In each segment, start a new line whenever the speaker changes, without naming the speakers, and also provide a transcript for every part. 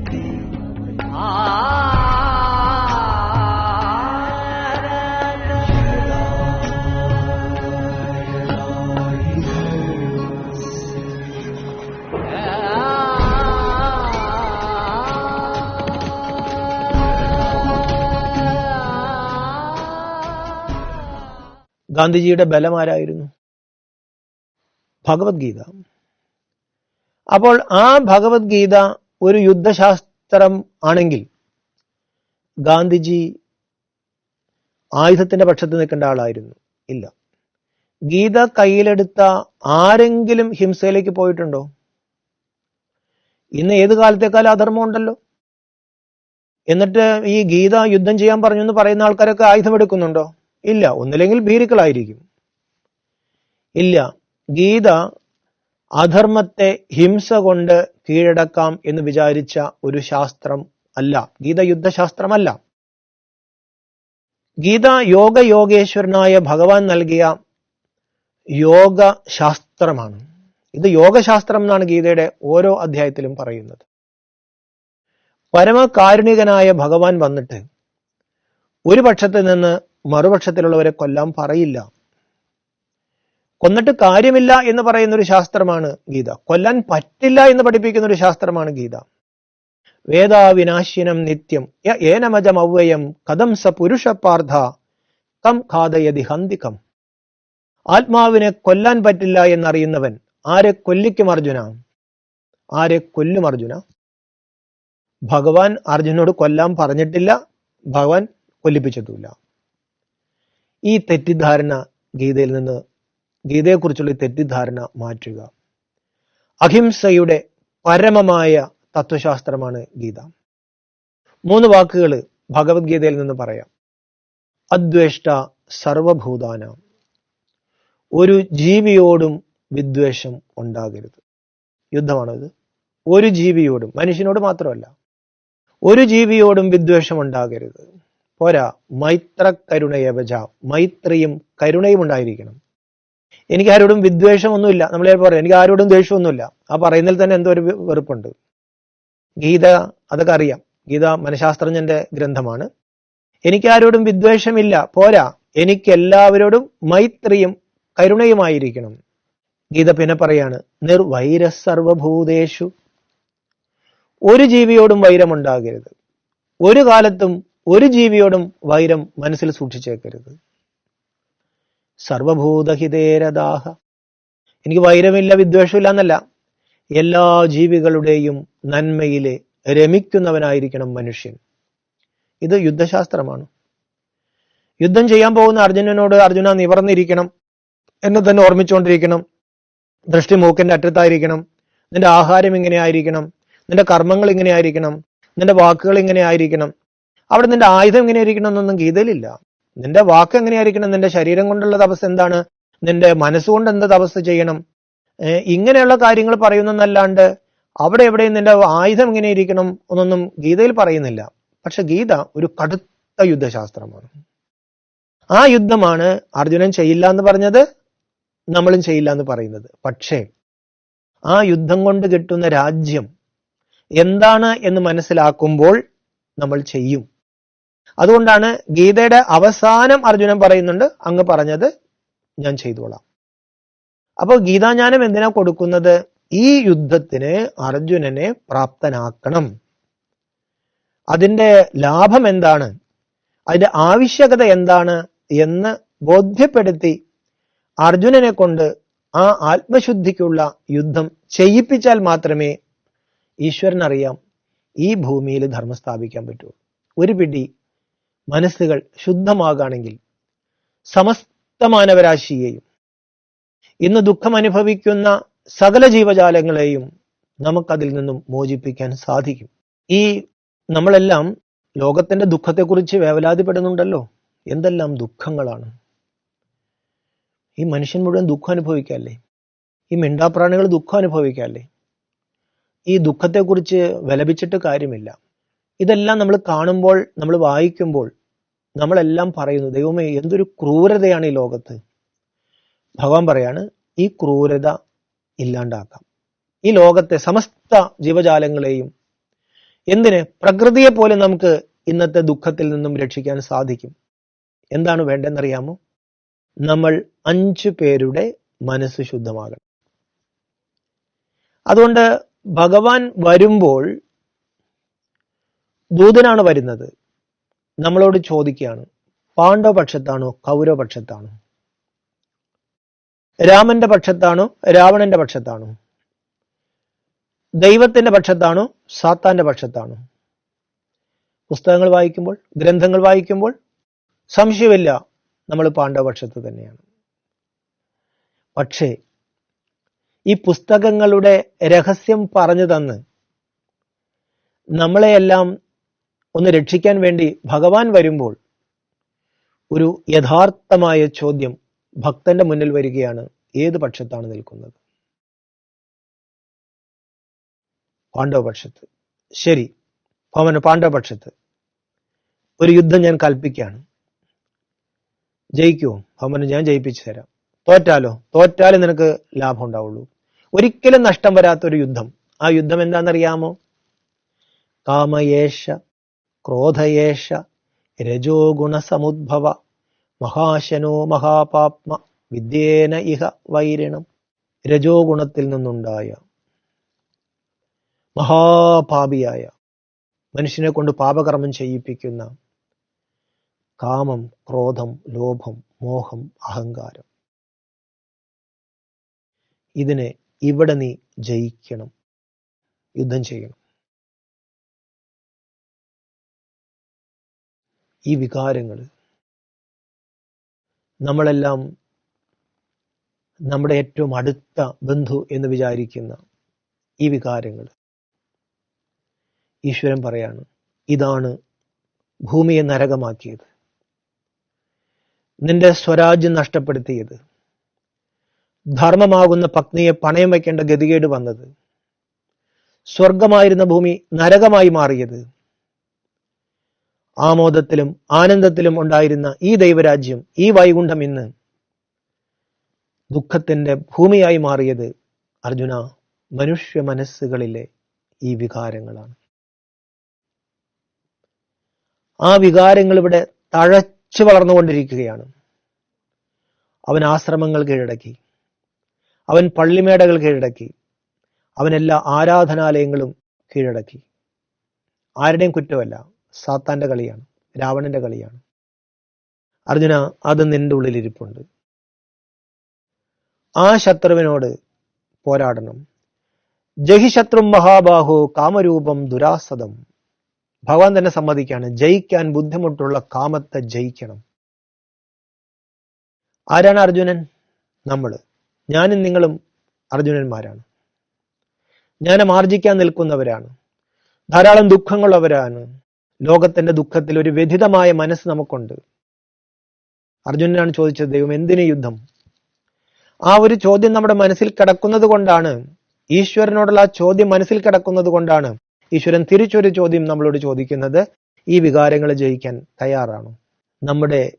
മതി ഗാന്ധിജിയുടെ ബലമാരായിരുന്നു ഭഗവത്ഗീത. അപ്പോൾ ആ ഭഗവത്ഗീത ഒരു യുദ്ധശാസ്ത്രം ആണെങ്കിൽ ഗാന്ധിജി ആയുധത്തിന്റെ പക്ഷത്ത് നിൽക്കേണ്ട ആളായിരുന്നു. ഇല്ല. ഗീത കയ്യിലെടുത്ത ആരെങ്കിലും ഹിംസയിലേക്ക് പോയിട്ടുണ്ടോ? ഇന്ന് ഏത് കാലത്തേക്കാൾ അധർമ്മം ഉണ്ടല്ലോ. എന്നിട്ട് ഈ ഗീത യുദ്ധം ചെയ്യാൻ പറഞ്ഞു എന്ന് പറയുന്ന ആൾക്കാരൊക്കെ ആയുധം എടുക്കുന്നുണ്ടോ? ഇല്ല. ഒന്നില്ലെങ്കിൽ ഭീരുക്കളായിരിക്കും. ഇല്ല. ഗീത അധർമ്മത്തെ ഹിംസ കൊണ്ട് കീഴടക്കാം എന്ന് വിചാരിച്ച ഒരു ശാസ്ത്രം അല്ല. ഗീത യുദ്ധശാസ്ത്രമല്ല. ഗീത യോഗ യോഗേശ്വരനായ ഭഗവാൻ നൽകിയ യോഗ ശാസ്ത്രമാണ് ഇത് യോഗശാസ്ത്രം എന്നാണ് ഗീതയുടെ ഓരോ അധ്യായത്തിലും പറയുന്നത്. പരമകാരുണികനായ ഭഗവാൻ വന്നിട്ട് ഒരു പക്ഷത്ത് നിന്ന് മറുപക്ഷത്തിലുള്ളവരെ കൊല്ലാൻ പറയില്ല. കൊന്നിട്ട് കാര്യമില്ല എന്ന് പറയുന്ന ഒരു ശാസ്ത്രമാണ് ഗീത. കൊല്ലാൻ പറ്റില്ല എന്ന് പഠിപ്പിക്കുന്ന ഒരു ശാസ്ത്രമാണ് ഗീത. വേദാവിനാശിനം നിത്യം ഏനമജം അവ്വയം കഥം സ പുരുഷ പാർത്ഥ കം ഖാദയതി ഹന്തികം. ആത്മാവിനെ കൊല്ലാൻ പറ്റില്ല എന്നറിയുന്നവൻ ആരെ കൊല്ലിക്കും അർജുന? ആരെ കൊല്ലും അർജുന? ഭഗവാൻ അർജുനോട് കൊല്ലാൻ പറഞ്ഞിട്ടില്ല ഭഗവാൻ കൊല്ലിപ്പിച്ചിട്ടില്ല ഈ തെറ്റിദ്ധാരണ ഗീതയിൽ നിന്ന് ഗീതയെക്കുറിച്ചുള്ള തെറ്റിദ്ധാരണ മാറ്റുക. അഹിംസയുടെ പരമമായ തത്വശാസ്ത്രമാണ് ഗീത. മൂന്ന് വാക്കുകൾ ഭഗവത്ഗീതയിൽ നിന്ന് പറയാം. അദ്വേഷ്ട സർവഭൂതാന. ഒരു ജീവിയോടും വിദ്വേഷം ഉണ്ടാകരുത്. യുദ്ധമാണത്. ഒരു ജീവിയോടും മനുഷ്യനോട് മാത്രമല്ല. ഒരു ജീവിയോടും വിദ്വേഷം ഉണ്ടാകരുത്. പോരാ മൈത്ര കരുണയവജ മൈത്രിയും കരുണയും ഉണ്ടായിരിക്കണം. എനിക്ക് ആരോടും വിദ്വേഷമൊന്നുമില്ല. നമ്മൾ പറയാം എനിക്ക് ആരോടും ദേഷ്യമൊന്നുമില്ല. ആ പറയുന്നതിൽ തന്നെ എന്തോ ഒരു വെറുപ്പുണ്ട്. ഗീത അതൊക്കെ അറിയാം. ഗീത മനഃശാസ്ത്രജ്ഞന്റെ ഗ്രന്ഥമാണ്. എനിക്ക് ആരോടും വിദ്വേഷമില്ല. പോരാ. എനിക്ക് എല്ലാവരോടും മൈത്രിയും കരുണയുമായിരിക്കണം. ഗീത പിന്നെ പറയാണ് നിർവൈര സർവഭൂതേഷു ഒരു ജീവിയോടും വൈരമുണ്ടാകരുത്. ഒരു കാലത്തും ഒരു ജീവിയോടും വൈരം മനസ്സിൽ സൂക്ഷിച്ചേക്കരുത്. സർവഭൂതഹിതേരദാഹ. എനിക്ക് വൈരമില്ല വിദ്വേഷമില്ല എന്നല്ല. എല്ലാ ജീവികളുടെയും നന്മയിലെ രമിക്കുന്നവനായിരിക്കണം മനുഷ്യൻ. ഇത് യുദ്ധശാസ്ത്രമാണ്. യുദ്ധം ചെയ്യാൻ പോകുന്ന അർജുനനോട് അർജുന നിവർന്നിരിക്കണം എന്ന് തന്നെ ഓർമ്മിച്ചുകൊണ്ടിരിക്കണം. ദൃഷ്ടി മൂക്കിന്റെ അറ്റത്തായിരിക്കണം. നിന്റെ ആഹാരം ഇങ്ങനെ ആയിരിക്കണം നിന്റെ കർമ്മങ്ങൾ ഇങ്ങനെ ആയിരിക്കണം നിന്റെ വാക്കുകൾ ഇങ്ങനെ ആയിരിക്കണം അവിടെ നിന്റെ ആയുധം ഇങ്ങനെ ആയിരിക്കണം എന്നൊന്നും ഗീതയിലില്ല. നിന്റെ വാക്ക് എങ്ങനെയായിരിക്കണം? നിന്റെ ശരീരം കൊണ്ടുള്ള തപസ് എന്താണ്? നിന്റെ മനസ്സുകൊണ്ട് എന്ത് തപസ് ചെയ്യണം? ഇങ്ങനെയുള്ള കാര്യങ്ങൾ പറയുന്നതല്ലാണ്ട് അവിടെ എവിടെയും നിന്റെ ആയുധം ഇങ്ങനെ ഇരിക്കണം എന്നൊന്നും ഗീതയിൽ പറയുന്നില്ല. പക്ഷെ ഗീത ഒരു കടുത്ത യുദ്ധശാസ്ത്രമാണ്. ആ യുദ്ധമാണ് അർജുനൻ ചെയ്യില്ല എന്ന് പറഞ്ഞത് നമ്മളും ചെയ്യില്ല എന്ന് പറയുന്നത്. പക്ഷേ ആ യുദ്ധം കൊണ്ട് കിട്ടുന്ന രാജ്യം എന്താണ് എന്ന് മനസ്സിലാക്കുമ്പോൾ നമ്മൾ ചെയ്യും. അതുകൊണ്ടാണ് ഗീതയുടെ അവസാനം അർജുനൻ പറയുന്നുണ്ട് അങ്ങ് പറഞ്ഞത് ഞാൻ ചെയ്തോളാം. അപ്പോൾ ഗീതാജ്ഞാനം എന്തിനാ കൊടുക്കുന്നത്? ഈ യുദ്ധത്തിന് അർജുനനെ പ്രാപ്തനാക്കണം. അതിന്റെ ലാഭം എന്താണ്? അതിന്റെ ആവശ്യകത എന്താണ്? എന്ന് ബോധ്യപ്പെടുത്തി അർജുനനെ കൊണ്ട് ആ ആത്മശുദ്ധിക്കുള്ള യുദ്ധം ചെയ്യിപ്പിച്ചാൽ മാത്രമേ ഈശ്വരനറിയാം ഈ ഭൂമിയിൽ ധർമ്മം സ്ഥാപിക്കാൻ പറ്റൂ. ഒരു പിടി മനസ്സുകൾ ശുദ്ധമാകാണെങ്കിൽ സമസ്ത മാനവരാശിയെയും ഇന്ന് ദുഃഖം അനുഭവിക്കുന്ന സകല ജീവജാലങ്ങളെയും നമുക്കതിൽ നിന്നും മോചിപ്പിക്കാൻ സാധിക്കും. ഈ നമ്മളെല്ലാം ലോകത്തിന്റെ ദുഃഖത്തെക്കുറിച്ച് വേവലാതിപ്പെടുന്നുണ്ടല്ലോ. എന്തെല്ലാം ദുഃഖങ്ങളാണ്. ഈ മനുഷ്യൻ മുഴുവൻ ദുഃഖം അനുഭവിക്കല്ലേ? ഈ മിണ്ടാപ്രാണികൾ ദുഃഖം അനുഭവിക്കല്ലേ? ഈ ദുഃഖത്തെക്കുറിച്ച് വിലപിച്ചിട്ട് കാര്യമില്ല. ഇതെല്ലാം നമ്മൾ കാണുമ്പോൾ നമ്മൾ വായിക്കുമ്പോൾ നമ്മളെല്ലാം പറയുന്നു ദൈവമേ എന്തൊരു ക്രൂരതയാണ് ഈ ലോകത്ത്. ഭഗവാൻ പറയാണ് ഈ ക്രൂരത ഇല്ലാണ്ടാക്കാം. ഈ ലോകത്തെ സമസ്ത ജീവജാലങ്ങളെയും എന്തിന് പ്രകൃതിയെ പോലെ നമുക്ക് ഇന്നത്തെ ദുഃഖത്തിൽ നിന്നും രക്ഷിക്കാൻ സാധിക്കും? എന്താണ് വേണ്ടെന്നറിയാമോ നമ്മൾ അഞ്ചു പേരുടെ മനസ്സ് ശുദ്ധമാകണം. അതുകൊണ്ട് ഭഗവാൻ വരുമ്പോൾ ദൂതനാണ് വരുന്നത്. നമ്മളോട് ചോദിക്കുകയാണ് പാണ്ഡവ പക്ഷത്താണോ കൗരവ പക്ഷത്താണോ? രാമന്റെ പക്ഷത്താണോ രാവണന്റെ പക്ഷത്താണോ? ദൈവത്തിന്റെ പക്ഷത്താണോ സാത്താന്റെ പക്ഷത്താണോ? പുസ്തകങ്ങൾ വായിക്കുമ്പോൾ ഗ്രന്ഥങ്ങൾ വായിക്കുമ്പോൾ സംശയമില്ല നമ്മൾ പാണ്ഡവപക്ഷത്ത് തന്നെയാണ്. പക്ഷേ ഈ പുസ്തകങ്ങളുടെ രഹസ്യം പറഞ്ഞു തന്ന് നമ്മളെയെല്ലാം ഒന്ന് രക്ഷിക്കാൻ വേണ്ടി ഭഗവാൻ വരുമ്പോൾ ഒരു യഥാർത്ഥമായ ചോദ്യം ഭക്തന്റെ മുന്നിൽ വരികയാണ്. ഏത് പക്ഷത്താണ് നിൽക്കുന്നത്? പാണ്ഡവപക്ഷത്ത്. ശരി ഭവന പാണ്ഡവപക്ഷത്ത്. ഒരു യുദ്ധം ഞാൻ കൽപ്പിക്കുകയാണ്. ജയിക്കുമോ ഭവന് ഞാൻ ജയിപ്പിച്ചു തരാം. തോറ്റാലോ? തോറ്റാലേ നിനക്ക് ലാഭം ഉണ്ടാവുള്ളൂ. ഒരിക്കലും നഷ്ടം വരാത്ത ഒരു യുദ്ധം. ആ യുദ്ധം എന്താണെന്നറിയാമോ? കാമയേഷ ക്രോധയേഷ രജോ ഗുണസമുദ്ഭവ മഹാശനോ മഹാപാപ്മ വിദ്യേന ഇഹ വൈരിണം രജോ ഗുണത്തിൽ നിന്നുണ്ടായ മഹാപാപിയായ മനുഷ്യനെ കൊണ്ട് പാപകർമ്മം ചെയ്യിപ്പിക്കുന്ന കാമം ക്രോധം ലോഭം മോഹം അഹങ്കാരം. ഇതിനെ ഇവിടെ നീ ജയിക്കണം. യുദ്ധം ചെയ്യണം. ഈ വികാരങ്ങൾ നമ്മളെല്ലാം നമ്മുടെ ഏറ്റവും അടുത്ത ബന്ധു എന്ന് വിചാരിക്കുന്ന ഈ വികാരങ്ങൾ ഈശ്വരൻ പറയാണ് ഇതാണ് ഭൂമിയെ നരകമാക്കിയത്. നിന്റെ സ്വരാജ്യം നഷ്ടപ്പെടുത്തിയത്. ധർമ്മമാകുന്ന പത്നിയെ പണയം വയ്ക്കേണ്ട ഗതികേട് വന്നത്. സ്വർഗമായിരുന്ന ഭൂമി നരകമായി മാറിയത്. ആമോദത്തിലും ആനന്ദത്തിലും ഉണ്ടായിരുന്ന ഈ ദൈവരാജ്യം ഈ വൈകുണ്ഠം ഇന്ന് ദുഃഖത്തിന്റെ ഭൂമിയായി മാറിയത് അർജുന മനുഷ്യ മനസ്സുകളിലെ ഈ വികാരങ്ങളാണ്. ആ വികാരങ്ങൾ ഇവിടെ തഴച്ചു വളർന്നുകൊണ്ടിരിക്കുകയാണ്. അവൻ ആശ്രമങ്ങൾ കീഴടക്കി അവൻ പള്ളിമേടകൾ കീഴടക്കി അവൻ എല്ലാ ആരാധനാലയങ്ങളും കീഴടക്കി. ആരുടെയും കുറ്റമല്ല സാത്താന്റെ കളിയാണ് രാവണന്റെ കളിയാണ്. അർജുന അത് നിന്റെ ഉള്ളിലിരിപ്പുണ്ട് ആ ശത്രുവിനോട് പോരാടണം. ജഹിശത്രും മഹാബാഹു കാമരൂപം ദുരാസദം. ഭഗവാൻ തന്നെ സമ്മതിക്കാണ് ജയിക്കാൻ ബുദ്ധിമുട്ടുള്ള കാമത്തെ ജയിക്കണം. ആരാണ് അർജുനൻ? നമ്മൾ ഞാനും നിങ്ങളും അർജുനന്മാരാണ്. ജ്ഞാനം ആർജിക്കാൻ നിൽക്കുന്നവരാണ്. ധാരാളം ദുഃഖങ്ങളുള്ളവരാണ്. ലോകത്തിന്റെ ദുഃഖത്തിൽ ഒരു വ്യഥിതമായ മനസ്സ് നമുക്കുണ്ട്. അർജുനനാണ് ചോദിച്ചത് ദൈവം എന്തിനു യുദ്ധം? ആ ഒരു ചോദ്യം നമ്മുടെ മനസ്സിൽ കിടക്കുന്നത് കൊണ്ടാണ് ഈശ്വരനോടുള്ള ആ ചോദ്യം മനസ്സിൽ കിടക്കുന്നത് കൊണ്ടാണ് ഈശ്വരൻ തിരിച്ചൊരു ചോദ്യം നമ്മളോട് ചോദിക്കുന്നത് ഈ വികാരങ്ങളെ ജയിക്കാൻ തയ്യാറാണോ? നമ്മുടെ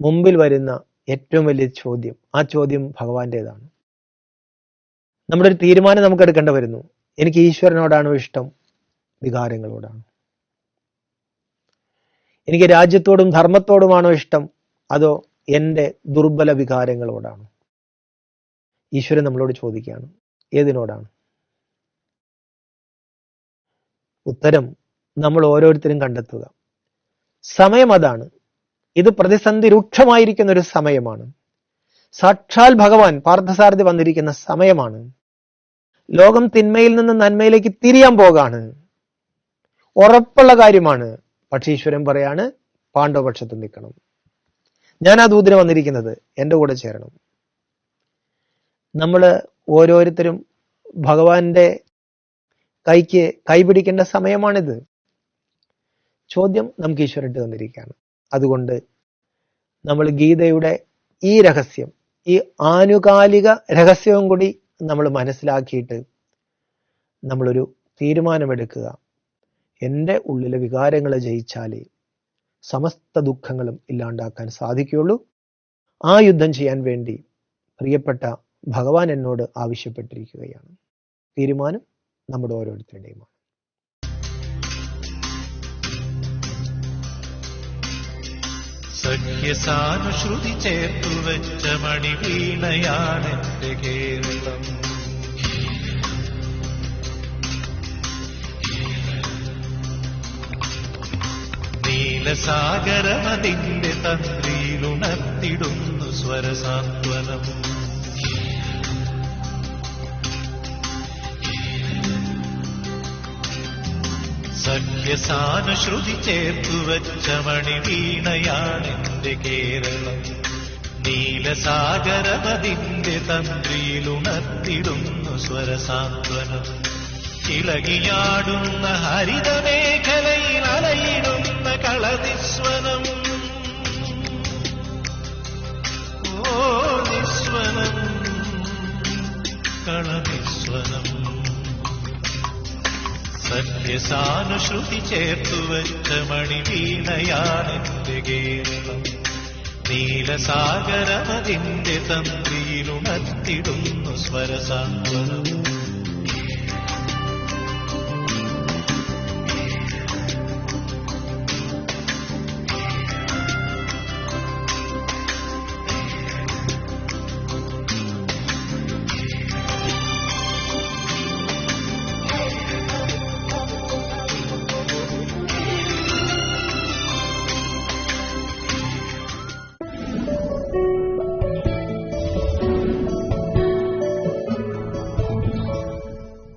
മുമ്പിൽ വരുന്ന ഏറ്റവും വലിയ ചോദ്യം ആ ചോദ്യം ഭഗവാന്റേതാണ്. നമ്മുടെ ഒരു തീരുമാനം നമുക്ക് എടുക്കേണ്ടി വരുന്നു. എനിക്ക് ഈശ്വരനോടാണോ ഇഷ്ടം? വികാരങ്ങളോടാണ്. എനിക്ക് രാജ്യത്തോടും ധർമ്മത്തോടുമാണോ ഇഷ്ടം? അതോ എന്റെ ദുർബല വികാരങ്ങളോടാണ്? ഈശ്വരൻ നമ്മളോട് ചോദിക്കുകയാണ്. ഏതിനോടാണ്? ഉത്തരം നമ്മൾ ഓരോരുത്തരും കണ്ടെത്തുക. സമയം അതാണ്. ഇത് പ്രതിസന്ധി രൂക്ഷമായിരിക്കുന്ന ഒരു സമയമാണ്. സാക്ഷാൽ ഭഗവാൻ പാർത്ഥസാരഥി വന്നിരിക്കുന്ന സമയമാണ്. ലോകം തിന്മയിൽ നിന്ന് നന്മയിലേക്ക് തിരിയാൻ പോകാണ്. ഉറപ്പുള്ള കാര്യമാണ്. പക്ഷേ ഈശ്വരൻ പറയാണ് പാണ്ഡവപക്ഷത്ത് നിൽക്കണം. ഞാൻ ആ ദൂതിന് വന്നിരിക്കുന്നത് എന്റെ കൂടെ ചേരണം. നമ്മൾ ഓരോരുത്തരും ഭഗവാന്റെ കൈക്ക് കൈപിടിക്കേണ്ട സമയമാണിത്. ചോദ്യം നമുക്ക് ഈശ്വരട്ട് തന്നിരിക്കുകയാണ്. അതുകൊണ്ട് നമ്മൾ ഗീതയുടെ ഈ രഹസ്യം ഈ ആനുകാലിക രഹസ്യവും കൂടി നമ്മൾ മനസ്സിലാക്കിയിട്ട് നമ്മളൊരു തീരുമാനമെടുക്കുക. എന്റെ ഉള്ളിലെ വികാരങ്ങളെ ജയിച്ചാലേ സമസ്ത ദുഃഖങ്ങളും ഇല്ലാണ്ടാക്കാൻ സാധിക്കുകയുള്ളൂ. ആ യുദ്ധം ചെയ്യാൻ വേണ്ടി പ്രിയപ്പെട്ട ഭഗവാൻ എന്നോട് ആവശ്യപ്പെട്ടിരിക്കുകയാണ്. തീരുമാനം നമ്മുടെ ഓരോരുത്തരുടെയുമാണ്
സഖ്യസാനുശ്രുതി ചേർത്തു വെച്ച മണിവീണയാണെന്റെ കേരളം. ക്ഷീരസാഗരമതിന്റെ തന്ത്രിയിലുണർത്തിടുന്നു സ്വരസാന്ത്വനം സഖ്യസാനുശ്രുതി ചേർത്തു വച്ച മണിവീണയാണെന്റെ കേരളം. നീലസാഗരമതിന്റെ തന്ത്രിയിലുണർത്തിടുന്നു സ്വരസാന്ത്വനം ഇളകിയാടുന്ന ഹരിതമേഖലയിൽ അലയിടുന്നു കളനിസ്വനം ഓ നിസ്വനം. കളനിസ്വനം സത്യസാനുശ്രുതി ചേർത്തു വച്ച മണിവീണയാണെന്റെ കേരളം. നീലസാഗരമതിന്റെ തന്ത്രിയിലുണർത്തിടുന്നു സ്വരസാന്ത്വനം.